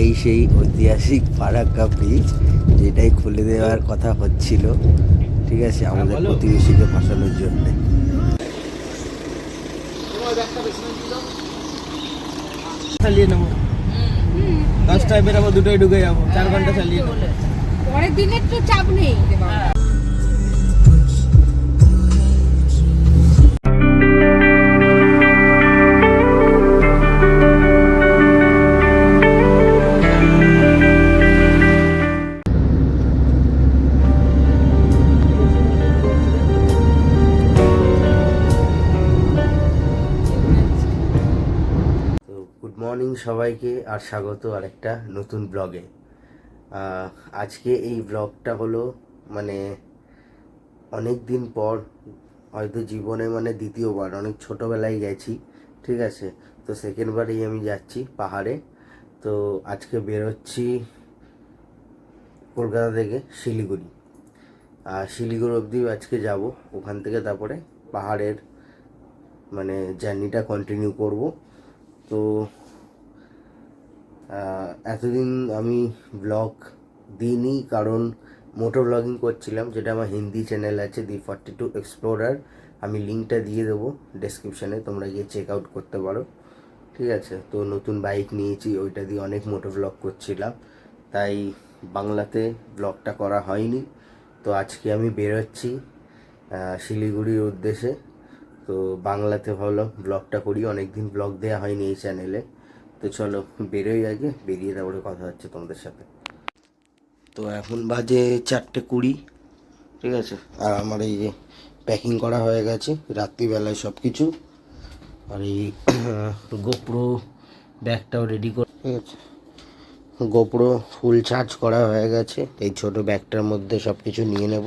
এই সেই ঐতিহাসিক ফারাক্কা ব্রিজ যেটাই খুলে দেওয়ার কথা হচ্ছিল ঠিক আছে আমাদের প্রতিবেশীকে ফাঁসানোর জন্য। চালিয়ে নেব। দশটায় বেরোবো দুটোই ঢুকে যাব চার ঘণ্টা চালিয়ে নেব। পরের দিনের তো চাপ নেই। সবাইকে আর স্বাগত আরেকটা নতুন ব্লগে। আজকে এই ব্লগটা হলো মানে অনেক দিন পর, হয়তো জীবনে মানে দ্বিতীয়বার, অনেক ছোটোবেলায় গেছি, ঠিক আছে? তো সেকেন্ডবারেই আমি যাচ্ছি পাহাড়ে। তো আজকে বেরোচ্ছি কলকাতা থেকে শিলিগুড়ি। আর শিলিগুড়ি অবধি আজকে যাব, ওখান থেকে তারপরে পাহাড়ের মানে জার্নিটা কন্টিনিউ করব। তো এতদিন আমি ব্লগ দিইনি, কারণ মোটো ব্লগিং করছিলাম, যেটা আমার হিন্দি চ্যানেল আছে দি ফর্টি টু এক্সপ্লোরার আমি লিঙ্কটা দিয়ে দেবো ডেসক্রিপশানে তোমরা গিয়ে চেক আউট করতে পারো। ঠিক আছে? তো নতুন বাইক নিয়েছি, ওইটা দিয়ে অনেক মোটো ব্লগ করছিলাম। তাই বাংলাতে ব্লগটা করা হয়নি। তো আজকে আমি বেরোচ্ছি শিলিগুড়ির উদ্দেশ্যে। তো বাংলাতে ভাবলাম ব্লগটা করি, অনেকদিন ব্লগ দেওয়া হয়নি এই চ্যানেলে তো চলো, বেরোই আগে, বেরিয়ে তারপরে কথা হচ্ছে তোমাদের সাথে। তো এখন বাজে চারটে কুড়ি, ঠিক আছে? আর আমার এই যে প্যাকিং করা হয়ে গেছে, রাত্রিবেলায় সব কিছু আর এই গোপ্রো ব্যাগটাও রেডি করে, ঠিক আছে? গোপ্রো ফুল চার্জ করা হয়ে গেছে, এই ছোট ব্যাগটার মধ্যে সব কিছু নিয়ে নেব।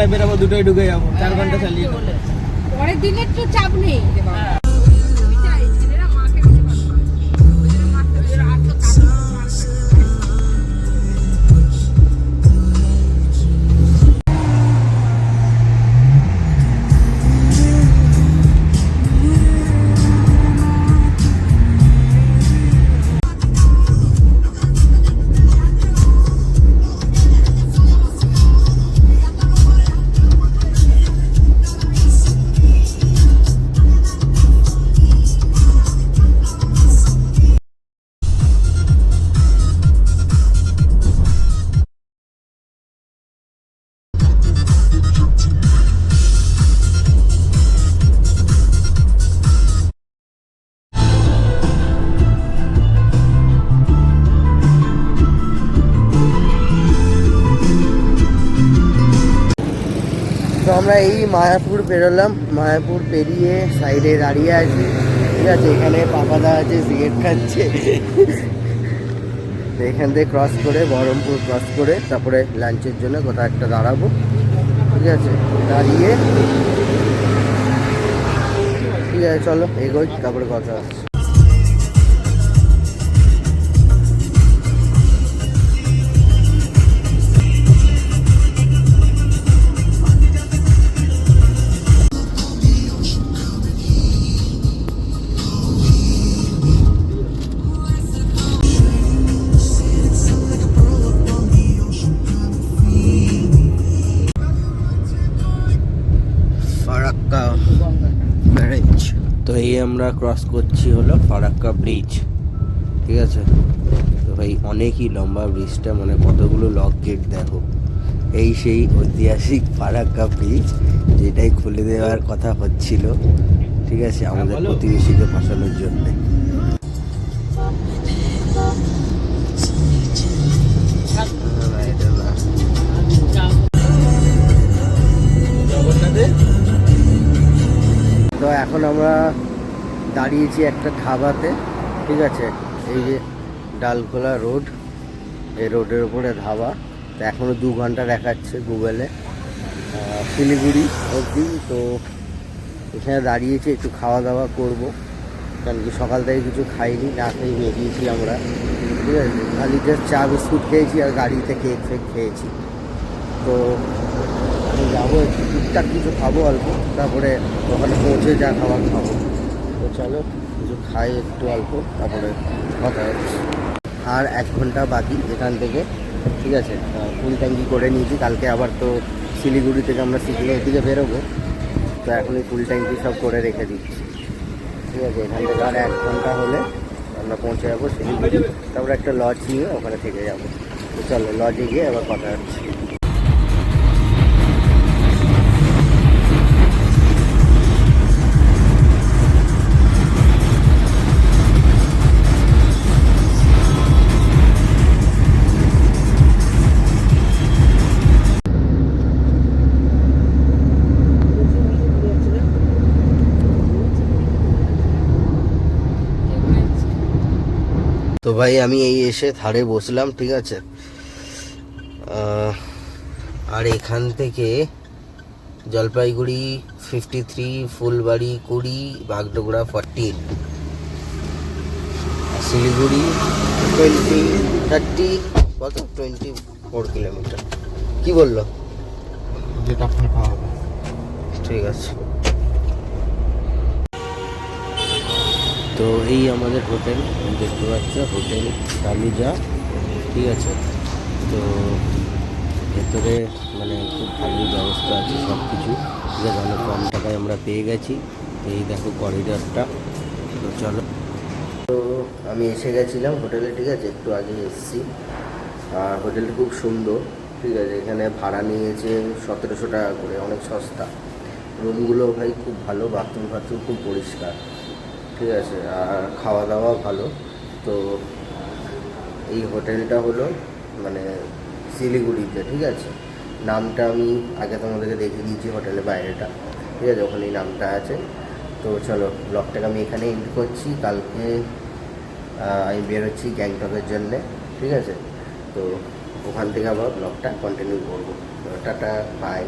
দশটায় আবার দুটোই ঢুকে যাব চার ঘণ্টা চালিয়ে পরের দিনের তো চাপ নেই। তো আমরা এই মায়াপুর বেরোলাম। মায়াপুর পেরিয়ে সাইডে দাঁড়িয়ে আছি। ঠিক আছে, এখানে পাপাদা আছে, সিগারেট খাচ্ছে। এখান থেকে ক্রস করে, বহরমপুর ক্রস করে, তারপরে লাঞ্চের জন্য কোথাও একটা দাঁড়াবো। ঠিক আছে, দাঁড়িয়ে। ঠিক আছে, চলো, এগোই, তারপরে কথা হচ্ছে। এই আমরা ক্রস করছি হলো ফারাক্কা ব্রিজ ঠিক আছে? তো ভাই অনেকই লম্বা ব্রিজটা মানে কতগুলো লক গেট দেখো। এই সেই ঐতিহাসিক ফারাক্কা ব্রিজ যেটাই খুলে দেওয়ার কথা হচ্ছিল ঠিক আছে? আমাদের প্রতিবেশীকে ফাঁসানোর জন্যে। না। এখন আমরা দাঁড়িয়েছি একটা ধাবাতে, ঠিক আছে? এই যে ডালখোলা রোড, এই রোডের ওপরে ধাবা। তো এখনও দু ঘণ্টা দেখাচ্ছে গুগলে। শিলিগুড়ি অবধি, তো এখানে দাঁড়িয়েছি, একটু খাওয়া দাওয়া করব। কারণ কি সকাল থেকে কিছু খাইনি, না খেয়ে বেরিয়েছি আমরা। ঠিক আছে? খালি জাস্ট চা বিস্কুট খেয়েছি আর গাড়িতে কেক ফেক খেয়েছি। তো যাব, একটু টুকটাক কিছু খাব অল্প। তারপরে ওখানে পৌঁছে যা খাবার খাব। তো চলো, কিছু খাই একটু অল্প, তারপরে কথা হচ্ছে আর এক ঘণ্টা বাকি এখান থেকে, ঠিক আছে? ফুল ট্যাঙ্কি করে নিয়েছি। কালকে আবার তো শিলিগুড়ি থেকে আমরা সিকিমের দিকে বেরোবো। তো এখনই ফুল ট্যাঙ্কি সব করে রেখে দিচ্ছি। ঠিক আছে, এখান থেকে আর এক ঘণ্টা হলে আমরা পৌঁছে যাব শিলিগুড়ি। তারপরে একটা লজ নিয়ে ওখানে থেকে যাব। তো চলো লজে গিয়ে আবার কথা হচ্ছে। তো ভাই আমি এই এসে ধারে বসলাম ঠিক আছে? আর এখান থেকে জলপাইগুড়ি ফিফটি থ্রি ফুলবাড়ি কুড়ি Bagdogra fourteen Siliguri twenty thirty কত? টোয়েন্টি ফোর কিলোমিটার কি বলল? যেটা আপনার খাওয়া ঠিক আছে। তো এই আমাদের হোটেল, দেখতে পাচ্ছ, হোটেল কালুজা, ঠিক আছে? তো ভেতরে মানে খুব ভালোই ব্যবস্থা আছে সব কিছু ঠিক অনেক কম টাকায় আমরা পেয়ে গেছি। এই দেখো করিডরটা তো চলো। তো আমি এসে গেছিলাম হোটেলে, ঠিক আছে? একটু আগে এসেছি। আর হোটেলটা খুব সুন্দর, ঠিক আছে? এখানে ভাড়া নিয়েছে সতেরোশো টাকা করে, অনেক সস্তা। রুমগুলো ভাই খুব ভালো বাথরুম ফাথরুম খুব পরিষ্কার। ঠিক আছে, আর খাওয়া দাওয়া ভালো। তো এই হোটেলটা হলো মানে শিলিগুড়িতে, ঠিক আছে? নামটা আমি আগে তোমাদেরকে দেখিয়ে দিয়েছি হোটেলের বাইরেটা, ঠিক আছে? ওখানে এই নামটা আছে। তো চলো ব্লগটাকে আমি এখানে এন্ড করছি। কালকে আমি বেরোচ্ছি গ্যাংটকের জন্যে, ঠিক আছে? তো ওখান থেকে আবার ব্লগটা কন্টিনিউ করব। Tata bye